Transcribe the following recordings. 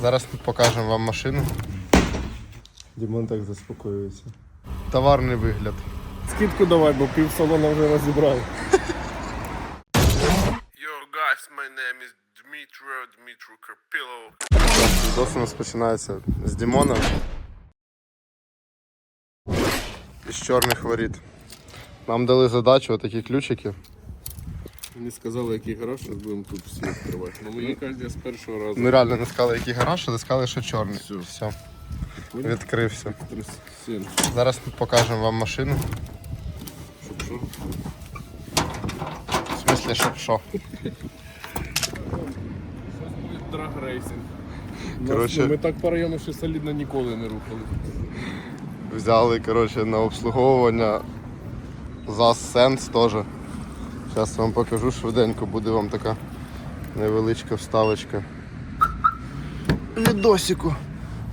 Зараз покажемо вам машину. Дімон так заспокоюється. Товарний вигляд. Скидку давай, бо пів салона вже розібрали. Yo guys, my name is Dmitro Dmitro Karpilov. Відос у нас починається з Дімона. Із чорних воріт. Нам дали задачу отакі ключики. Мені сказали, який гараж, зараз будемо тут всі відкривати. Ну мені кажуть, з першого разу. Ми реально не сказали, який гараж, але сказали, що чорний. Все. Все. Відкрився. Зараз ми покажемо вам машину. Щоб що? В смислі, щоб що. Щось буде драг-рейсинг. Коротше- Ми так по району ще солідно ніколи не рухали. Взяли коротше, на обслуговування ЗАЗ Сенс теж. Зараз вам покажу швиденько, буде вам така невеличка вставочка. Відосику.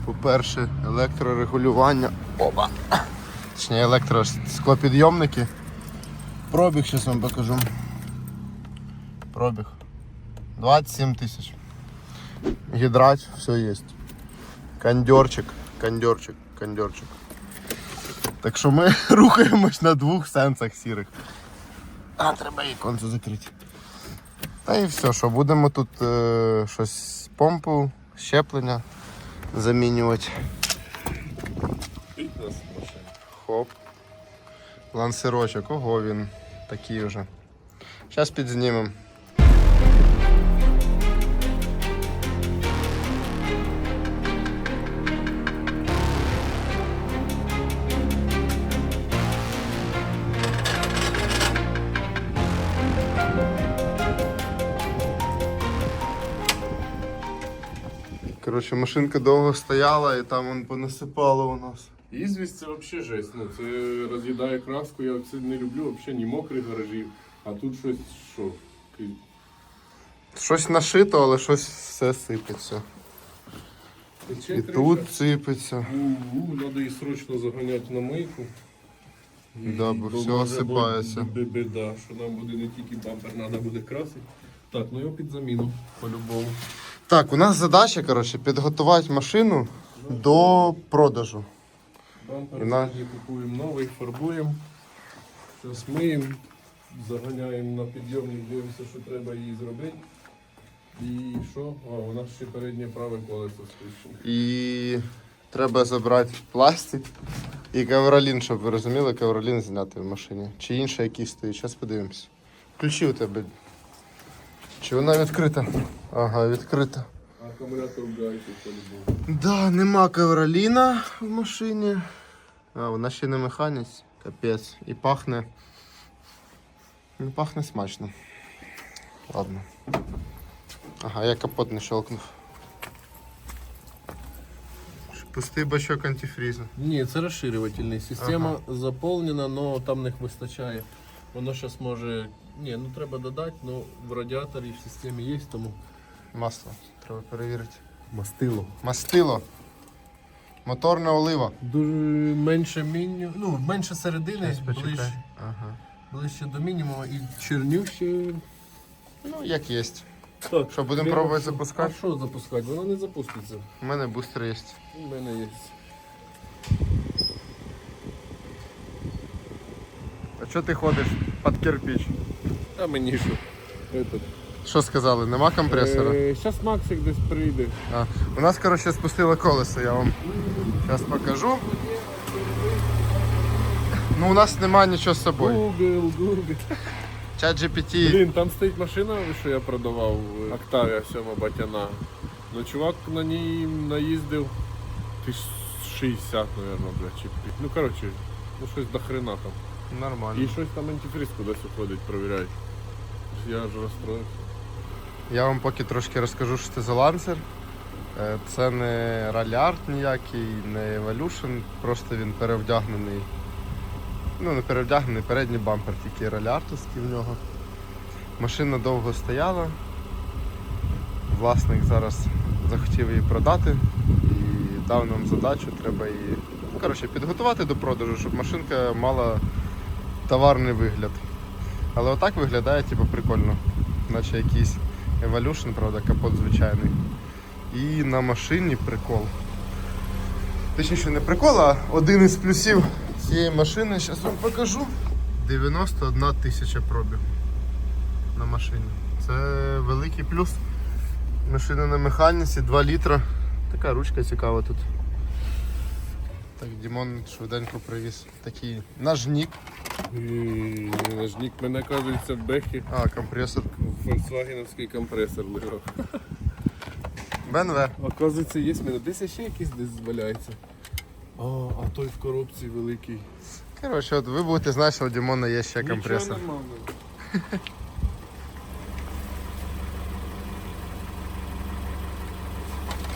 По-перше, електрорегулювання. Оба. Точніше електросклопідйомники. Пробіг зараз вам покажу. Пробіг. 27 тисяч. Гідрач, все є. Кондерчик, кондерчик, кондерчик. Так що ми рухаємось на двох сенсах сірих. А, треба іконцю закрити. Та і все, що будемо тут е, щось помпу, щеплення замінювати. Хоп. Лансерочок, ого він такий вже. Зараз підзнімемо. Коротше, машинка довго стояла і там вон понасипало у нас. Ізвість це взагалі жесть. Ну, це роз'їдає краску, я це не люблю, взагалі ні мокрих гаражів. А тут щось що? Щось нашито, але щось все сипеться. Тече І тут сипеться. У-у, Надо її срочно заганяти на мийку. І Да, бо все може осипається. бу- Біда, що нам буде не тільки бампер, треба буде красити. Так, ну його під заміну, по-любому. Так, у нас задача, коротше, підготувати машину до продажу. Бампер на- купуємо новий, фарбуємо. Зараз миємо, заганяємо на підйомник, дивимося, що треба її зробити. І що? А, у нас ще переднє праве колесо спущено. І треба забрати пластик і ковролін, щоб ви розуміли, ковролін зняти в машині. Чи інший якийсь стоїть. Зараз подивимось. Ключі у тебе. Чи вона відкрита? Ага, відкрита. Акумулятор в гайці по-любому. Да, нема ковроліна в машині. А, вона ще не механець. Капець. І пахне. Ну, пахне смачно. Ладно. Ага, я капот не щелкнув. Пустий бачок антифрізу. Ні, це розширювательний. Система заповнена, але там не вистачає. Воно зараз може. Ні, ну треба додати, ну в радіаторі в системі є, тому. Масло. Треба перевірити. Мастило. Мастило. Моторна олива. Дуже менше міню, ну менше середини, ближче, Ага. ближче до мінімуму і чернюще. Ну, як є. Так, Що, будемо пробувати А запускати? що запускати? Воно не запуститься. У мене бустер є. У мене є. А чого ти ходиш під кирпич? А мені що? Этот. Що сказали, нема компресора? Зараз Максик десь прийде. А, у нас, коротше, спустили колесо, я вам зараз покажу. Ну, у нас немає нічого з собою. Google, Google. Чат GPT. Блін, там стоїть машина, що я продавав, е, Octavia 7 батяна. Ну чувак на ній наїздив тисяч 60, наверное, бля, чи Ну коротше, ну щось до хрена там. Нормально. І щось там антифриз кудись уходить, провіряють. Я ж розстроївся. Я вам поки трошки розкажу, що це за ланцер. Е, Це не ралярд ніякий, не Evolution, просто він перевдягнений. Ну, не перевдягнений, передній бампер, тільки ралярдовський в нього. Машина довго стояла. Власник зараз захотів її продати і дав нам задачу, треба її ну, коротше, підготувати до продажу, щоб машинка мала товарний вигляд. Але отак виглядає типу, прикольно. Наче якийсь Evolution, правда, капот звичайний. І на машині прикол. Точніше, не прикол, а один із плюсів цієї машини, зараз вам покажу. 91 тисяча пробіг на машині. Це великий плюс. Машина на механіці, 2 літра. Така ручка цікава тут. Так, Дімон швиденько привіз такий ножник. І ножник мене кажеться в бехі. А, компресор. Volkswagenовський компресор лежав. БНВ. Оказується, є мене. Десь ще якийсь десь валяється. А, а той в коробці великий. Коротше, от ви будете знати, що у Дімона є ще компресор. Нічого нормально.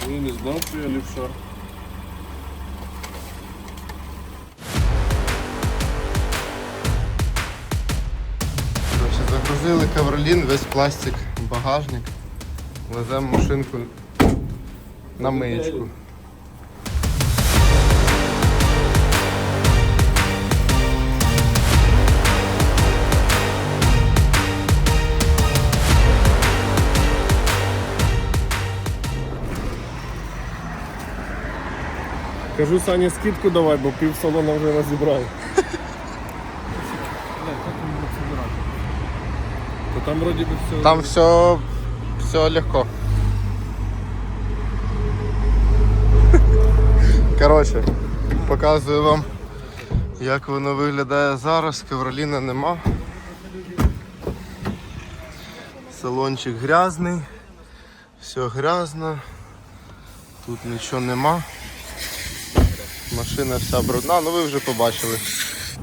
Я не знав, що я лівша. Загрузили ковролін, весь пластик, багажник. Веземо машинку на миєчку. Кажу Сані скидку давай, бо пів салона вже розібрав. То там вроді би все. Там все, все легко. Коротше, показую вам, як воно виглядає зараз. Ковроліна нема. Салончик грязний, все грязно, тут нічого нема. Машина вся брудна, ну ви вже побачили.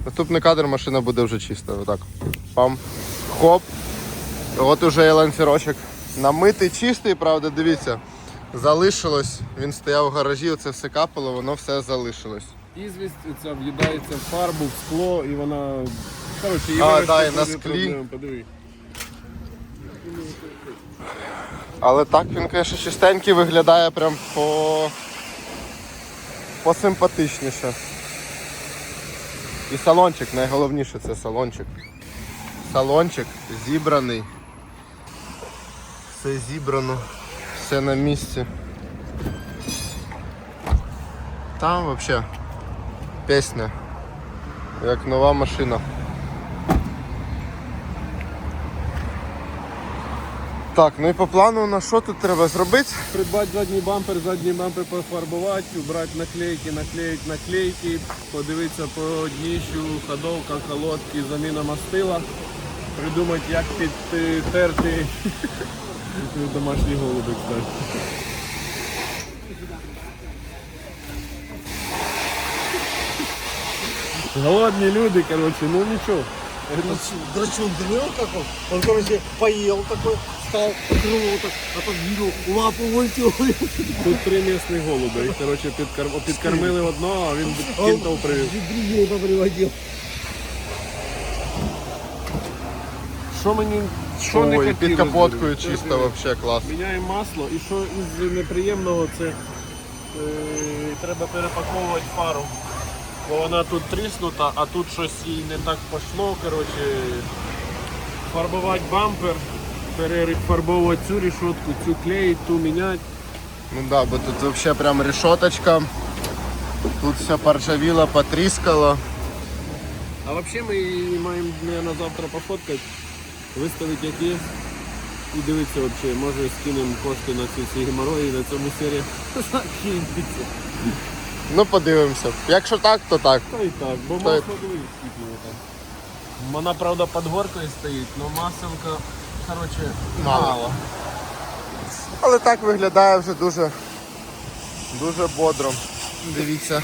Наступний кадр машина буде вже чиста. Отак. Пам. Хоп. От уже і ланцерочок. Намитий, чистий, правда, дивіться. Залишилось, він стояв в гаражі, це все капало, воно все залишилось. Ізвість ця в'їдається в фарбу, в скло і вона. Коротше, її А, да, і на склі. Подиви. Але так він, звісно, чистенький виглядає прям по. посимпатичніше. І салончик, найголовніше це салончик. Салончик зібраний. Все зібрано, все на місці. Там взагалі пісня. Як нова машина. Так, ну і по плану на що тут треба зробити? Придбати задній бампер, задній бампер пофарбувати, убрати наклейки, наклеїти наклейки, подивитися по дніщу, ходовка, колодки, заміна мастила, придумати, як підтерти домашні голуби, кстати. Голодні люди, коротше, ну нічого. Драчун дрел как он, короче, поел такой, встал, крыло так, отодвинул, лапу вытянул. Тут три місних голуби. Їх, коротше, підкар- підкормили одного, а він кінтов привів. Друзей поприводил. Що мені що не Ой, хотілося під капоткою б? чисто взагалі клас. Міняємо масло і що із неприємного це е, треба перепаковувати фару. Бо вона тут тріснута, а тут щось їй не так пошло. Коротше, фарбувати бампер, перефарбовувати цю рішотку, цю клеїть, ту міняти. Ну да, бо тут взагалі прям решеточка. Тут все поржавіло, потріскало. А взагалі ми маємо на завтра пофоткати, виставити як є. І дивитися взагалі, може скинемо кошти на ці всі геморої, на цьому серії закінчиться. Ну подивимося. Якщо так, то так. Та і так, бо масло дивись, скільки там. Вона, правда, під горкою стоїть, але маселка, коротше, Мало. мало. Але так виглядає вже дуже, дуже бодро. Дивіться,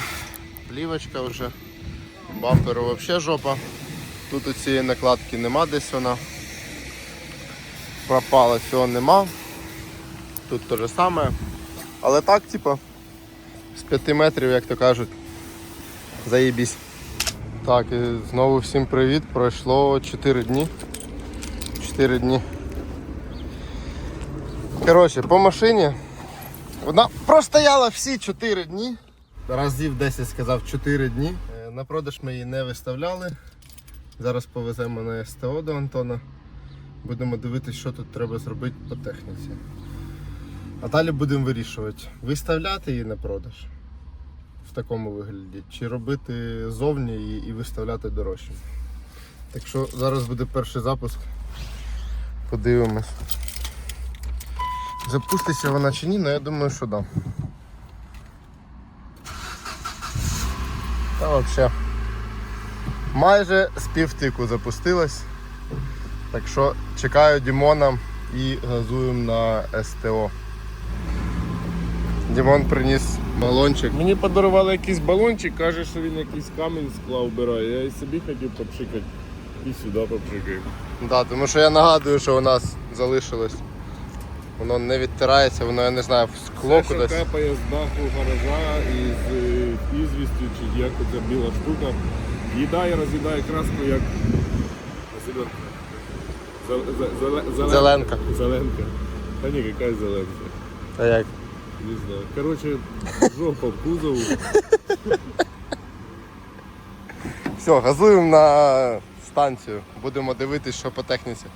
плівочка вже. Бамперу взагалі жопа. Тут у цієї накладки нема десь вона. Пропала, цього нема. Тут те же саме. Але так, типа, з 5 метрів, як то кажуть, заєбісь. Так, і знову всім привіт. Пройшло 4 дні. 4 дні. Коротше, по машині. Вона простояла всі 4 дні. Разів 10 сказав 4 дні. Е, На продаж ми її не виставляли. Зараз повеземо на СТО до Антона. Будемо дивитися, що тут треба зробити по техніці. А далі будемо вирішувати, виставляти її на продаж в такому вигляді, чи робити зовні її і виставляти дорожче. Так що зараз буде перший запуск. Подивимось. Запуститься вона чи ні, але я думаю, що да. Та взагалі. Майже з півтику запустилась. Так що чекаю Дімона і газуємо на СТО. Дімон приніс балончик. Мені подарували якийсь балончик, каже, що він якийсь камінь скла вбирає. Я і собі хотів попшикати. І сюди попшикаю. Да, тому що я нагадую, що у нас залишилось. Воно не відтирається, воно я не знаю, в скло Все, що кудись. капає з даху гаража із е, ізвістю, чи як ця біла штука, їдає, роз'їдає краску як Зеленка. Зел- зе- зеле- Зеленка. Зеленка. Та ні, яка зеленка. А як? Не знаю. Короче, жопа в кузову. Все, газуємо на станцію. Будемо дивитись, що по техніці.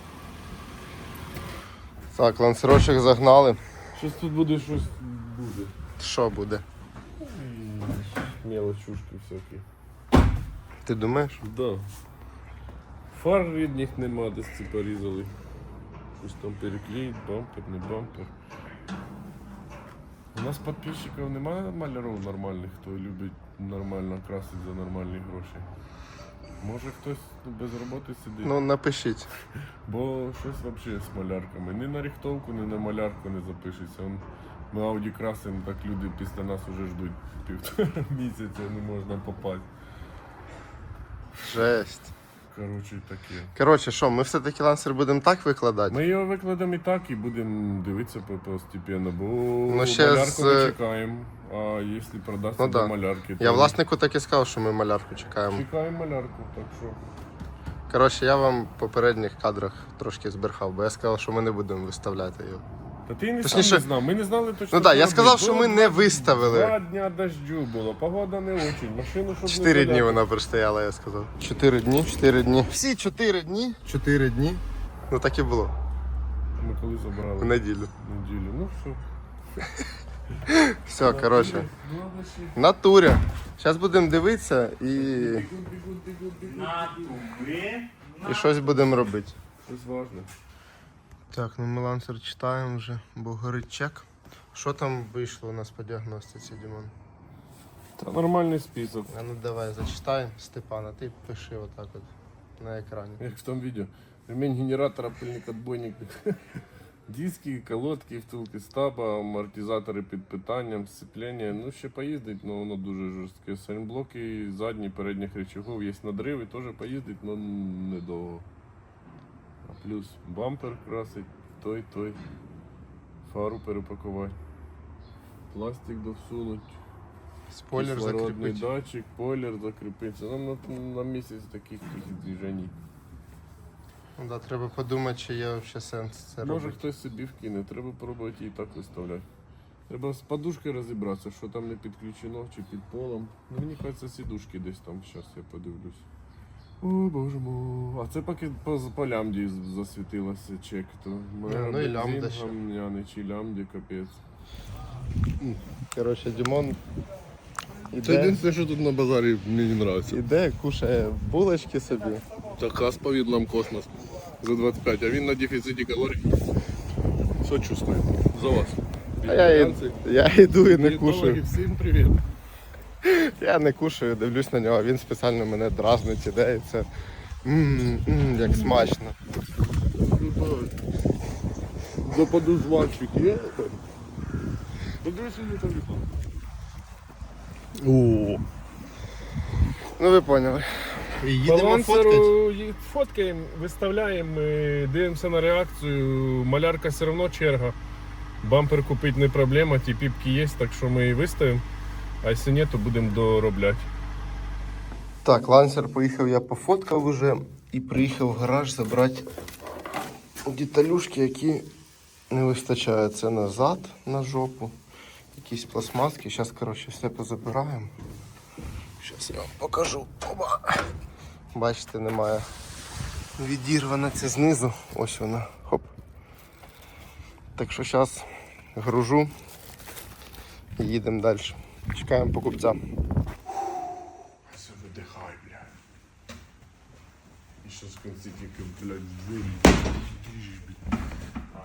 Так, лансерочок загнали. Щось тут буде щось буде. Що буде? Мелочушки всякі. Ти думаєш? Да. Фар рідних нема, десь ці порізали. Щось там переклеїть, бампер, не бампер. У нас підписчиків немає малярів нормальних, хто любить нормально красити за нормальні гроші. Може хтось без роботи сидить. Ну напишіть. Бо щось взагалі з малярками. Ні на рихтовку, ні на малярку не запишеться. Он, ми ауді красимо, так люди після нас вже ждуть півтора місяця, не можна попасти. Жесть. Коротше, таке. Коротше, що, ми все-таки лансер будемо так викладати? Ми його викладемо і так, і будемо дивитися по- постепенно, бо Ну, ще малярку з- ми чекаємо. А якщо продасться Ну до да. малярки, то Я власнику так і сказав, що ми малярку чекаємо. чекаємо малярку, так що. Коротше, я вам в попередніх кадрах трошки збрехав, бо я сказав, що ми не будемо виставляти його. Та ти не Точніше- сам не знав, ми не знали точно. Ну так, що я робити. сказав, що Було ми не два- виставили. Два дня дождю було, погода не очень, машину щоб Чотири не дні вона простояла, я сказав. Чотири дні, чотири дні. Всі чотири дні. Чотири дні. Ну так і було. Ми коли забрали В неділю. неділю. Ну все. Все, коротше. В натурі. Зараз будемо дивитися і, і щось будемо робити. Щось важне. Так, ну ми лансер читаємо вже, бо горить чек. Що там вийшло у нас по діагностиці, Дімон? Та нормальний список. А ну давай зачитай, Степана, ти пиши отак от на екрані. Як в тому відео. Ремень генератора, пильник, отбойник. Диски, колодки, втулки стаба, амортизатори під питанням, сцеплення. Ну, ще поїздить, але воно дуже жорстке. Сальмблоки, задні, передніх речагов, є надриви, теж поїздить, але недовго. Плюс бампер красить, той, той. Фару перепакувати. Пластик довсунуть. Спойлер закріпить. датчик, спойлер закріпиться. Нам на, на місяць таких движень. Ну, да, треба подумати, чи є взагалі сенс це Може робити. хтось собі вкине, треба пробувати її так виставляти. Треба з подушкою розібратися, що там не підключено чи під полом. Ну, мені кажеться, сідушки десь там, зараз я подивлюсь. О, боже мой. А це поки по, по лямді засвітилося чек. То моя ну і лямбда ще. гамняний, чи лямді капець. Коротше, Дімон Це іде, єдине, що тут на базарі мені не подобається. іде, кушає булочки собі. Така сповід нам космос за 25, а він на дефіциті калорій. Що чувствує? За вас. А я, і- я йду і не кушаю. Всім привіт. Я не кушаю, дивлюсь на нього, він спеціально мене дразнить, іде і це. Ммм, мм, як смачно. Западу жвачик є. Подивися мені телефон. Ну ви поняли. Їдемо фоткати. Балансеру ї- фоткаємо, виставляємо, е, дивимося на реакцію. Малярка все одно черга. Бампер купити не проблема, ті піпки є, так що ми її виставимо. А якщо ні, то будемо доробляти. Так, лансер поїхав, я пофоткав уже і приїхав в гараж забрати деталюшки, які не вистачає. Це назад на жопу. Якісь пластмаски. Зараз, коротше, все позабираємо. Зараз я вам покажу. Оба. Бачите, немає. Відірвана це знизу. Ось вона. Хоп. Так що зараз гружу і їдемо далі. Чекаємо покупця. Видихай, блядь. І що з кінці тільки, блядь.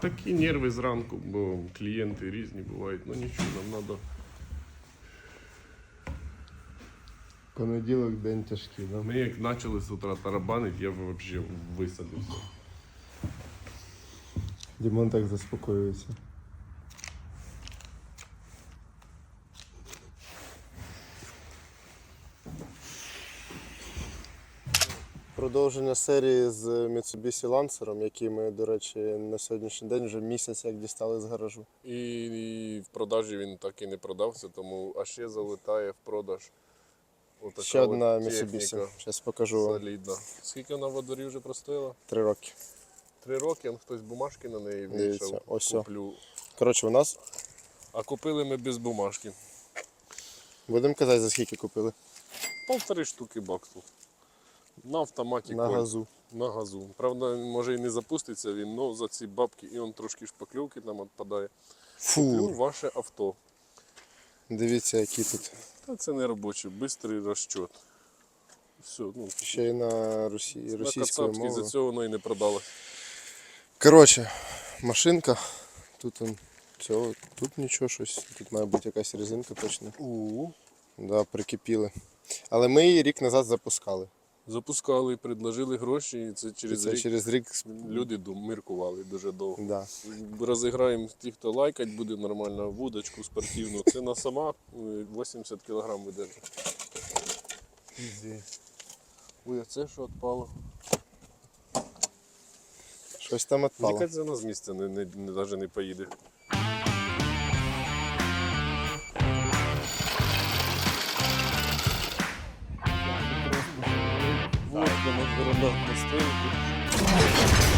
Такі нерви зранку, бо клієнти різні бувають, ну нічого, нам треба. Понеділок день тяжкий, да? Ми як почали з утра тарабанити, я взагалі висадився. Дімон так заспокоюється. Продовження серії з Mitsubishi Lancer, який ми, до речі, на сьогоднішній день вже місяць як дістали з гаражу. І, і в продажі він так і не продався, тому а ще залетає в продаж. Отака Ще одна Mitsubishi. Зараз покажу вам. Солідна. Скільки вона в водорі вже простояла? Три роки. Три роки, он хтось бумажки на неї Дивіться, ось. Куплю. Коротше, у нас А купили ми без бумажки. будемо казати, за скільки купили. Полтори штуки баксу. На автоматі На конь. газу. На газу. Правда, може і не запуститься він, але за ці бабки і он трошки шпакльовки нам відпадає. Куплю Фу, ваше авто. дивіться, які тут. Та це не робоче, швидкий розчет. Все, ну, Ще й на Росі... російською Кацапській за цього воно і не продалось. Коротше, машинка. Тут он, цього, тут нічого щось. Тут має бути якась резинка точно. У. Да, прикипіли. Але ми її рік назад запускали. Запускали, предложили гроші, і це через Це рік через рік. люди дум- міркували дуже довго. Да. Розіграємо ті, хто лайкать буде нормально, вудочку спортивну. Це на сама е, 80 кг видержить. Ой, а це що відпало? Щось там відпало. Мені це з місця не, не, не, навіть не поїде. Вот на городах на стенку.